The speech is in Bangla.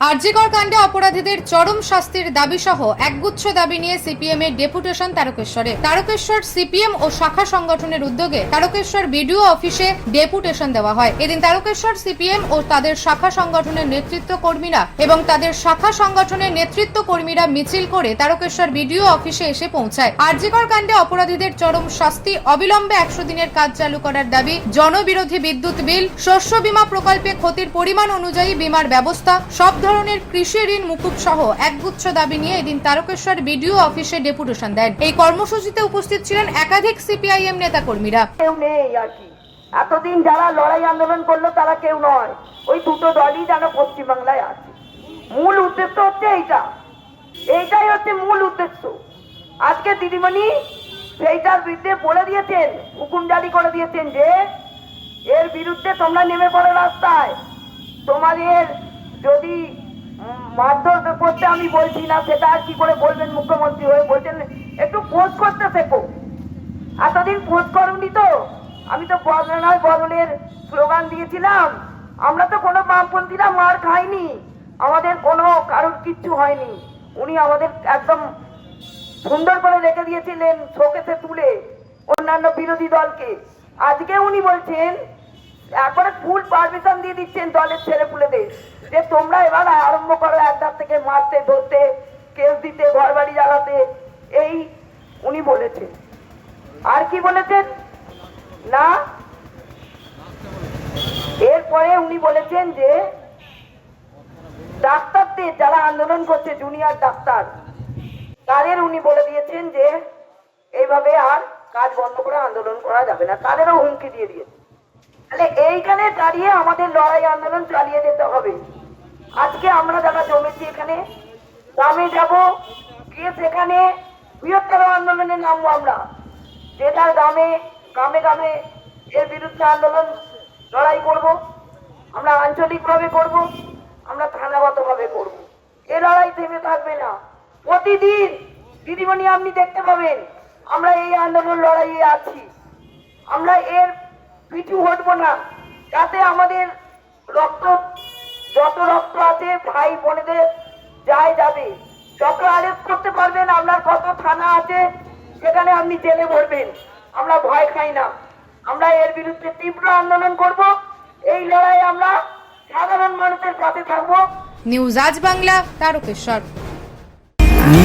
আরজিকর কাণ্ডে অপরাধীদের চরম শাস্তির দাবি সহ একগুচ্ছ দাবি নিয়ে সিপিএম এর ডেপুটেশন তারকেশ্বরে। তারকেশ্বর সিপিএম ও শাখা সংগঠনের উদ্যোগে তারকেশ্বর বিডিও অফিসে ডেপুটেশন দেওয়া হয়। এদিন তারকেশ্বর সিপিএম ও তাদের শাখা সংগঠনের নেতৃত্ব কর্মীরা এবং তাদের শাখা সংগঠনের নেতৃত্ব কর্মীরা মিছিল করে তারকেশ্বর বিডিও অফিসে এসে পৌঁছায়। আরজিকর কাণ্ডে অপরাধীদের চরম শাস্তি অবিলম্বে একশো দিনের কাজ চালু করার দাবি, জনবিরোধী বিদ্যুৎ বিল, শস্য বীমা প্রকল্পে ক্ষতির পরিমাণ অনুযায়ী বীমার ব্যবস্থা, সব ধরনের কৃষি ঋণ মুকুব সহ একগুচ্ছ দাবি নিয়ে এদিন তারকেশ্বর বিডিও অফিসে ডেপুটেশন দেন। এই কর্মসূচিতে উপস্থিত ছিলেন একাধিক সিপিআইএম নেতা কর্মীরা কেউ নেই আর কি। এতদিন যারা লড়াই আন্দোলন করল, তারা কেউ নয়। ওই দুটো দলই যেন পশ্চিমবাংলায় আছে। মূল উদ্দেশ্য হচ্ছে এইটা। এইটাই হচ্ছে মূল উদ্দেশ্য। আজকে দিদিমণি সেইটার বিরুদ্ধে বলে দিয়েছেন, হুকুম জারি করে দিয়েছেন যে, এর বিরুদ্ধে তোমরা নেমে পড়ো রাস্তায়। তোমাদের যদি মারধর করতে আমি বলছি না, সেটা আর কি করে বলবেন মুখ্যমন্ত্রী হয়ে? বলছেন, একটু পোস্ট করতে শেখো। এতদিন পোস্ট করুনি তো। আমি তো বদল নয় বদলের স্লোগান দিয়েছিলাম। আমরা তো কোনো বামপন্থীরা মার খাইনি। আমাদের কোনো কারোর কিচ্ছু হয়নি। উনি আমাদের একদম সুন্দর করে রেখে দিয়েছিলেন, শোকেসে তুলে অন্যান্য বিরোধী দলকে। আজকে উনি বলছেন একবারে ফুল পারমিশন দিয়ে দিচ্ছেন দলের ছেলে পুলেদের যে তোমরা এবার আরম্ভ করো একটার থেকে মারতে, ধরতে, কেস দিতে ঘর বাড়ি জ্বালাতে। এই উনি বলেছেন। আর কি বলেছেন? না? এরপরে উনি বলেছেন যে, ডাক্তারদের যারা আন্দোলন করছে জুনিয়র ডাক্তার, তাদের উনি বলে দিয়েছেন যে, এইভাবে আর কাজ বন্ধ করে আন্দোলন করা যাবে না। তাদেরও হুমকি দিয়ে দিয়েছে। তাহলে এইখানে দাঁড়িয়ে আমাদের লড়াই আন্দোলন চালিয়ে যেতে হবে। আজকে আমরা যারা জমেছি এখানে, গ্রামে যাব, গিয়ে সেখানে বৃহত্তর আন্দোলনে নামবো আমরা। যেটার গ্রামে গ্রামে গ্রামে এর বিরুদ্ধে আন্দোলন লড়াই করব, আমরা আঞ্চলিকভাবে করব, আমরা থানাগতভাবে করব। এ লড়াই থেমে থাকবে না। প্রতিদিন দিদিমণি আপনি দেখতে পাবেন, আমরা এই আন্দোলন লড়াইয়ে আছি। আমরা এর পিছু হটবো না। যাতে আমাদের রক্ত যত রক্ত আছে ভাই বোনেদের যায় যাবে। যত অ্যারেস্ট করতে পারবেন আপনার কত থানা আছে সেখানে আপনি জেলে ভরবেন আমরা ভয় খাই না। আমরা এর বিরুদ্ধে তীব্র আন্দোলন করব। এই লড়াই আমরা সাধারণ মানুষের পাশে থাকব। নিউজ আজ বাংলা তারকেশ্বর।